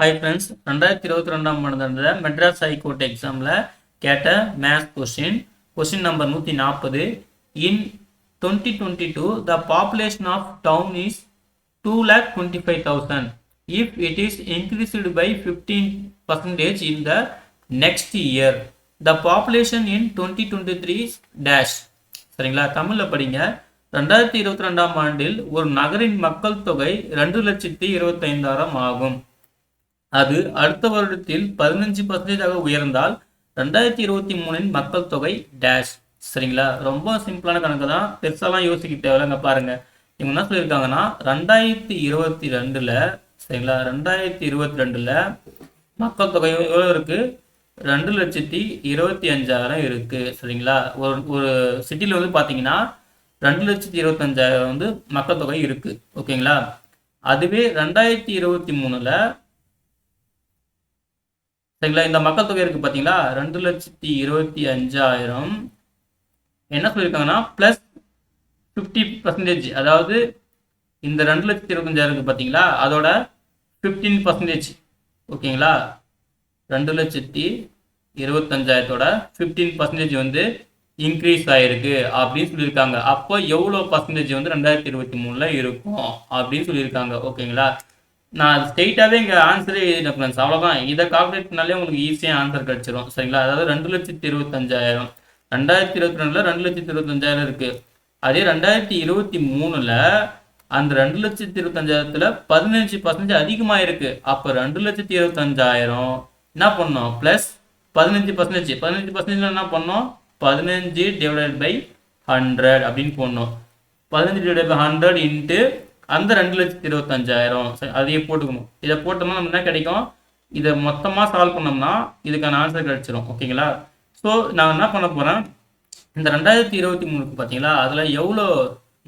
Hi friends ரெண்டாயிரத்தி இருபத்தி ரெண்டாம் ஆண்டு நடந்த மெட்ராஸ் ஹைகோர்ட் எக்ஸாமில் கேட்ட மேத்ஸ் கொஸ்டின் கொஸ்டின் நம்பர் நூற்றி நாற்பது in twenty twenty two the population of town is two lakh twenty five thousand if it is increased by fifteen percentage in the next year the population in twenty twenty three dash சரிங்களா? தமிழில் படிங்க. ரெண்டாயிரத்தி இருபத்தி ரெண்டாம் ஆண்டில் ஒரு நகரின் மக்கள் தொகை ரெண்டு லட்சத்தி இருபத்தைந்தாயிரம் ஆகும். அது அடுத்த வருடத்தில் பதினஞ்சு பர்சன்டேஜாக உயர்ந்தால் ரெண்டாயிரத்தி இருபத்தி மூணின் மக்கள் தொகை டேஷ் சரிங்களா? ரொம்ப சிம்பிளான கணக்கு தான். பெருசாலாம் யோசிக்க தேவையில்லைங்க பாருங்க. இவங்க என்ன சொல்லியிருக்காங்கன்னா ரெண்டாயிரத்தி இருபத்தி ரெண்டுல சரிங்களா? ரெண்டாயிரத்தி இருபத்தி ரெண்டுல மக்கள் தொகை எவ்வளோ இருக்கு? ரெண்டு லட்சத்தி இருபத்தி அஞ்சாயிரம் இருக்கு. சரிங்களா? ஒரு ஒரு சிட்டியில் வந்து பார்த்தீங்கன்னா ரெண்டு லட்சத்தி இருபத்தஞ்சாயிரம் வந்து மக்கள் தொகை இருக்கு. ஓகேங்களா? அதுவே ரெண்டாயிரத்தி இருபத்தி மூணுல சரிங்களா? இந்த மக்கள் தொகை இருக்கு பார்த்தீங்களா ரெண்டு லட்சத்தி இருபத்தி அஞ்சாயிரம். என்ன சொல்லியிருக்காங்கன்னா ப்ளஸ் ஃபிஃப்டி பர்சன்டேஜ் அதாவது இந்த ரெண்டு லட்சத்தி இருபத்தஞ்சாயிரம் இருக்கு பார்த்தீங்களா அதோட ஃபிஃப்டீன் பர்சன்டேஜ் ஓகேங்களா? ரெண்டு லட்சத்தி இருபத்தஞ்சாயிரத்தோட ஃபிஃப்டீன் பர்சன்டேஜ் வந்து இன்க்ரீஸ் ஆயிருக்கு அப்படின்னு சொல்லியிருக்காங்க. அப்போ எவ்வளோ பர்சன்டேஜ் வந்து ரெண்டாயிரத்தி இருபத்தி மூணில் இருக்கும் அப்படின்னு சொல்லியிருக்காங்க ஓகேங்களா? நான் ஸ்ட்ரெயிட்டாகவே இங்கே ஆன்சரே எழுதிட்டேன் ஃப்ரெண்ட்ஸ் அவ்வளோதான் இதை கால்குலேட் பண்ணாலே உங்களுக்கு ஈஸியாக ஆன்சர் கிடச்சிரும். சரிங்களா? அதாவது ரெண்டு லட்சத்தி இருபத்தஞ்சாயிரம். ரெண்டாயிரத்தி இருபத்தி ரெண்டில் ரெண்டு லட்சத்தி இருபத்தஞ்சாயிரம் இருக்குது அதே ரெண்டாயிரத்தி இருபத்தி மூணில் அந்த ரெண்டு லட்சத்தி இருபத்தஞ்சாயிரத்தில் பதினஞ்சு பர்சன்டேஜ் அதிகமாக இருக்குது அப்போ ரெண்டு லட்சத்தி இருபத்தஞ்சாயிரம் என்ன பண்ணோம்? ப்ளஸ் பதினஞ்சு பர்சன்டேஜ் பதினஞ்சு பர்சன்டேஜ் என்ன பண்ணோம்? பதினஞ்சு டிவைடட் பை ஹண்ட்ரட் அப்படின்னு போடணும். பதினஞ்சு டிவைடட் பை ஹண்ட்ரட் இன்ட்டு அந்த ரெண்டு லட்சத்தி இருபத்தஞ்சாயிரம். சரி அதையே போட்டுக்கணும். இதை போட்டோம்னா நம்ம என்ன கிடைக்கும்? இதை மொத்தமாக சால்வ் பண்ணோம்னா இதுக்கான ஆன்சர் கிடைச்சிரும். ஓகேங்களா? ஸோ நான் என்ன பண்ண போகிறேன் இந்த ரெண்டாயிரத்தி இருபத்தி மூணுக்கு பார்த்தீங்களா அதில் எவ்வளோ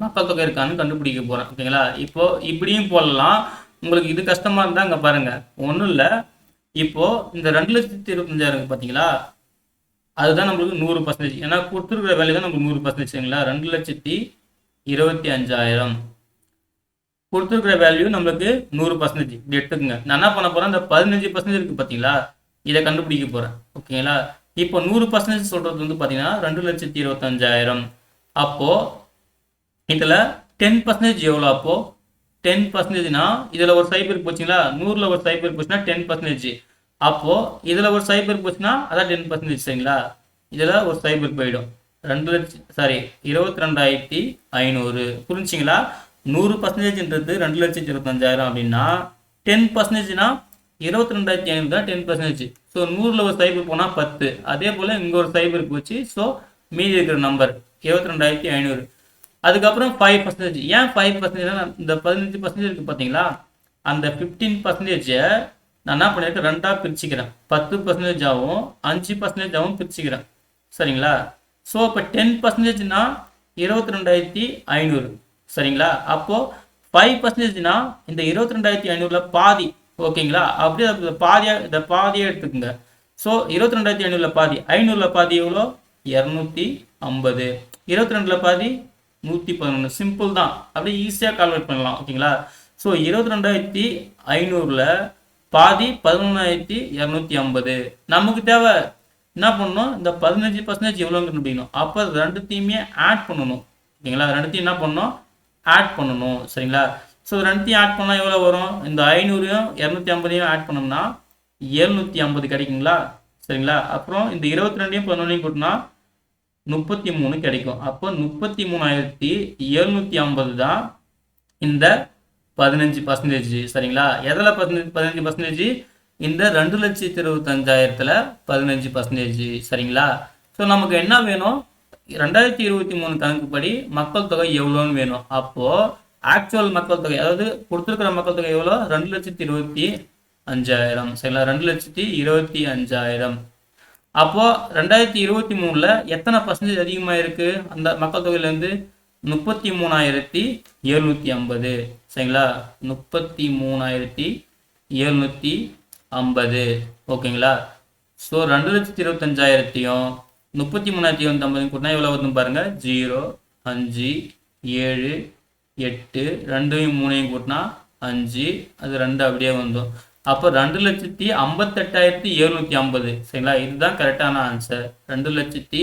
மக்கள் தொகை இருக்கான்னு கண்டுபிடிக்க போகிறேன் ஓகேங்களா? இப்போ இப்படியும் போடலாம். உங்களுக்கு இது கஷ்டமாக இருந்தால் அங்கே பாருங்கள் ஒன்றும் இல்லை. இப்போது இந்த ரெண்டு லட்சத்தி இருபத்தஞ்சாயிரம் பார்த்தீங்களா அதுதான் நம்மளுக்கு நூறு பர்சன்டேஜ் ஏன்னா கொடுத்துருக்குற வேலையை தான் நம்மளுக்கு நூறு பர்சன்டேஜ்ங்களா ரெண்டு லட்சத்தி இருபத்தி அஞ்சாயிரம். கொடுத்துருக்குற வேல்யூ நம்மளுக்கு நூறு பர்சன்டேஜ் இப்படி எடுத்துக்கோங்க. நான் என்ன பண்ண போகிறேன் இந்த பதினஞ்சு பர்சன்டேஜ் இருக்குது பார்த்தீங்களா இதை கண்டுபிடிக்க போகிறேன் ஓகேங்களா இப்போ நூறு பர்சன்டேஜ் சொல்கிறது வந்து பார்த்தீங்கன்னா ரெண்டு லட்சத்தி இருபத்தஞ்சாயிரம். அப்போது இதில் டென் பர்சன்டேஜ் எவ்வளோ அப்போது டென் பர்சன்டேஜ்னா இதில் ஒரு சைபர் போச்சுங்களா? நூறில் ஒரு சைபர் போச்சுன்னா டென் பர்சன்டேஜ் அப்போது இதில் ஒரு சைபர் போச்சுன்னா அதான் டென் பர்சன்டேஜ் சரிங்களா? இதில் ஒரு சைபர் போயிடும். ரெண்டு லட்சம் சாரி இருபத்தி ரெண்டாயிரத்தி ஐநூறு. புரிஞ்சிங்களா நூறு பர்சன்டேஜ்ன்றது ரெண்டு லட்சத்தி இருபத்தஞ்சாயிரம் அப்படின்னா டென் பர்சன்டேஜ்னா இருபத்தி ரெண்டாயிரத்தி ஐநூறு தான் டென் பர்சன்டேஜ் ஸோ நூறில் ஒரு சைபர் போனால் பத்து. அதே போல் இங்கே ஒரு சைபர் போச்சு. ஸோ மீதி இருக்கிற நம்பர் இருபத்தி ரெண்டாயிரத்தி ஐநூறு. அதுக்கப்புறம் ஃபைவ் பர்சன்டேஜ் ஏன் ஃபைவ் பர்சன்டேஜ்னா இந்த பதினஞ்சு பர்சன்டேஜ் இருக்குது பார்த்தீங்களா அந்த ஃபிஃப்டீன் பர்சன்டேஜை நான் என்ன பண்ணியிருக்கேன் ரெண்டாக பிரிச்சுக்கிறேன். பத்து பர்சன்டேஜ் ஆகும் அஞ்சு பர்சன்டேஜ் ஆகும் பிரிச்சுக்கிறேன். சரிங்களா? ஸோ இப்போ டென் பர்சன்டேஜ்னா இருபத்தி ரெண்டாயிரத்தி ஐநூறு. சரிங்களா? அப்போது ஃபைவ் பர்சன்டேஜ்னா இந்த இருபத்தி ரெண்டாயிரத்தி ஐநூறில் பாதி ஓகேங்களா? அப்படியே அது பாதியாக இந்த பாதியாக எடுத்துக்கோங்க. ஸோ இருபத்தி ரெண்டாயிரத்தி ஐநூறில் பாதி ஐநூறில் பாதி எவ்வளோ? இரநூத்தி ஐம்பது. இருபத்தி ரெண்டில் பாதி நூற்றி பதினொன்று சிம்பிள் தான். அப்படியே ஈஸியாக கால்குலேட் பண்ணலாம் ஓகேங்களா? ஸோ இருபத்தி ரெண்டாயிரத்தி ஐநூறில் பாதி பதினொன்றாயிரத்தி இரநூத்தி ஐம்பது. நமக்கு தேவை என்ன பண்ணணும்? இந்த பதினஞ்சு பர்சன்டேஜ் எவ்வளோன்னு முடியணும் அப்போ ரெண்டுத்தையுமே ஆட் பண்ணணும். ஓகேங்களா? ரெண்டுத்தையும் என்ன பண்ணணும்? ஆட் பண்ணணும் சரிங்களா? ஸோ ரெண்டுத்தையும் ஆட் பண்ணால் எவ்வளோ வரும்? இந்த ஐநூறையும் இரநூத்தி ஐம்பதையும் ஆட் பண்ணோம்னா எழுநூற்றி ஐம்பது கிடைக்குங்களா? சரிங்களா? அப்புறம் இந்த இருபத்தி ரெண்டையும் பதினொன்றையும் கூட்டினா முப்பத்தி மூணு கிடைக்கும். அப்போ முப்பத்தி மூணாயிரத்தி எழுநூற்றி ஐம்பது தான் இந்த பதினஞ்சு பர்சன்டேஜ் சரிங்களா? எதில் பதினஞ்சு பதினஞ்சு பர்சன்டேஜ் இந்த ரெண்டு லட்சத்தி இருபத்தஞ்சாயிரத்தில் பதினஞ்சு பர்சன்டேஜ் சரிங்களா? ஸோ நமக்கு என்ன வேணும்? ரெண்டாயிரத்தி இருபத்தி மூணு கணக்குப்படி மக்கள் தொகை எவ்வளோன்னு வேணும். அப்போது ஆக்சுவல் மக்கள் தொகை அதாவது கொடுத்துருக்கிற மக்கள் தொகை எவ்வளோ? ரெண்டு லட்சத்தி இருபத்தி அஞ்சாயிரம். சரிங்களா? ரெண்டு லட்சத்தி இருபத்தி அஞ்சாயிரம். அப்போ ரெண்டாயிரத்தி இருபத்தி மூணுல எத்தனை பர்சன்டேஜ் அதிகமாக இருக்குது அந்த மக்கள் தொகையிலேருந்து முப்பத்தி மூணாயிரத்தி எழுநூற்றி ஐம்பது. சரிங்களா? முப்பத்தி மூணாயிரத்தி எழுநூற்றி ஐம்பது. ஓகேங்களா? ஸோ ரெண்டு லட்சத்தி இருபத்தஞ்சாயிரத்தையும் முப்பத்தி மூணாயிரத்தி ஐம்பது கூட்டினா எவ்வளோ வருதுன்னு பாருங்கள் ஜீரோ அஞ்சு ஏழு எட்டு ரெண்டையும் மூணையும் கூட்டினா அஞ்சு. அது ரெண்டு அப்படியே வந்துடும். அப்போ ரெண்டு லட்சத்தி ஐம்பத்தெட்டாயிரத்தி எழுநூற்றி ஐம்பது. சரிங்களா? இதுதான் கரெக்டான ஆன்சர் ரெண்டு லட்சத்தி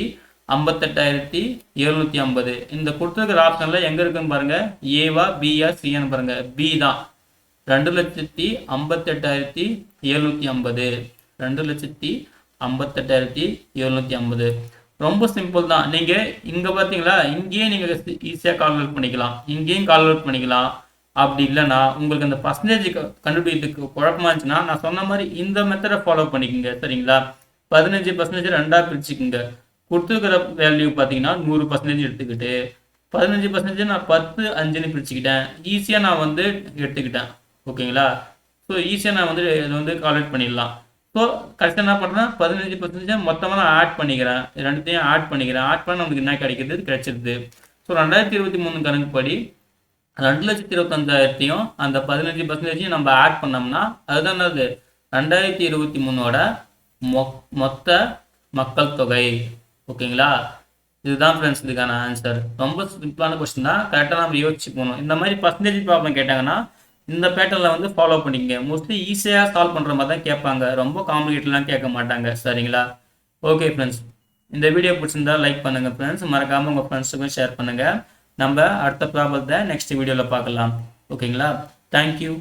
ஐம்பத்தெட்டாயிரத்தி எழுநூற்றி ஐம்பது. இந்த கொடுத்துருக்கிற ஆப்ஷனில் எங்கே இருக்குன்னு பாருங்கள் ஏவா பிஆ சிஎன்னு பாருங்கள் பி தான். ரெண்டு லட்சத்தி ஐம்பத்தெட்டாயிரத்தி எழுநூற்றி ஐம்பது. ரெண்டு லட்சத்தி ஐம்பத்தெட்டாயிரத்தி எழுநூற்றி ஐம்பது. ரொம்ப சிம்பிள் தான். நீங்கள் இங்கே பார்த்தீங்களா இங்கேயே நீங்கள் ஈஸியாக கால்குலேட் பண்ணிக்கலாம். இங்கேயும் கால்குலேட் பண்ணிக்கலாம். அப்படி இல்லைன்னா உங்களுக்கு அந்த பர்சன்டேஜ் கண்டுபிடிக்கிறதுக்கு குழப்பமா இருந்துச்சுன்னா நான் சொன்ன மாதிரி இந்த மெத்தடை ஃபாலோ பண்ணிக்கோங்க சரிங்களா? பதினஞ்சு பர்சன்டேஜ் ரெண்டாக பிரிச்சுக்கோங்க. கொடுத்துருக்கிற வேல்யூ பார்த்தீங்கன்னா நூறு பர்சன்டேஜ் எடுத்துக்கிட்டு பதினஞ்சு பர்சன்டேஜ் நான் பத்து அஞ்சுன்னு பிரிச்சுக்கிட்டேன். ஈஸியாக நான் வந்து எடுத்துக்கிட்டேன். ஓகேங்களா? ஸோ ஈஸியாக நான் வந்து இதை வந்து கால்குலேட் பண்ணிடலாம். ஸோ கரெக்டாக என்ன பண்ணுறேன் பதினஞ்சு பர்சன்டேஜ் மொத்தமாக நான் ஆட் பண்ணிக்கிறேன். ரெண்டுத்தையும் ஆட் பண்ணிக்கிறேன். ஆட் பண்ண நமக்கு என்ன கிடைக்கிறது கிடைச்சிருது. ஸோ ரெண்டாயிரத்தி இருபத்தி மூணு கணக்குப்படி ரெண்டு லட்சத்தி இருபத்தஞ்சாயிரத்தையும் அந்த பதினஞ்சு பர்சன்டேஜையும் நம்ம ஆட் பண்ணோம்னா அதுதான் என்னது? ரெண்டாயிரத்தி இருபத்தி மூணோட மொ மொத்த மக்கள் தொகை. ஓகேங்களா? இதுதான் ஃப்ரெண்ட்ஸ் இதுக்கான ஆன்சர் ரொம்ப சிம்பிளான கொஸ்டின் தான். கரெக்டாக நம்ம யோசிச்சு போகணும் இந்த மாதிரி பர்சன்டேஜ் ப்ராப்ளம் கேட்டாங்கன்னா இந்த பேட்டர்னில் வந்து ஃபாலோ பண்ணிக்கங்க. மோஸ்ட்லி ஈஸியாக சால்வ் பண்ணுற மாதிரி தான் கேட்பாங்க. ரொம்ப காம்ப்ளிகேட்லாம் கேட்க மாட்டாங்க. சரிங்களா? ஓகே ஃப்ரெண்ட்ஸ் இந்த வீடியோ பிடிச்சிருந்தா லைக் பண்ணுங்கள் ஃப்ரெண்ட்ஸ் மறக்காமல் உங்கள் ஃப்ரெண்ட்ஸுக்கும் ஷேர் பண்ணுங்கள் நம்ம அடுத்த ப்ராப்ளத்தை நெக்ஸ்ட் வீடியோவில் பார்க்கலாம். ஓகேங்களா தேங்க்யூ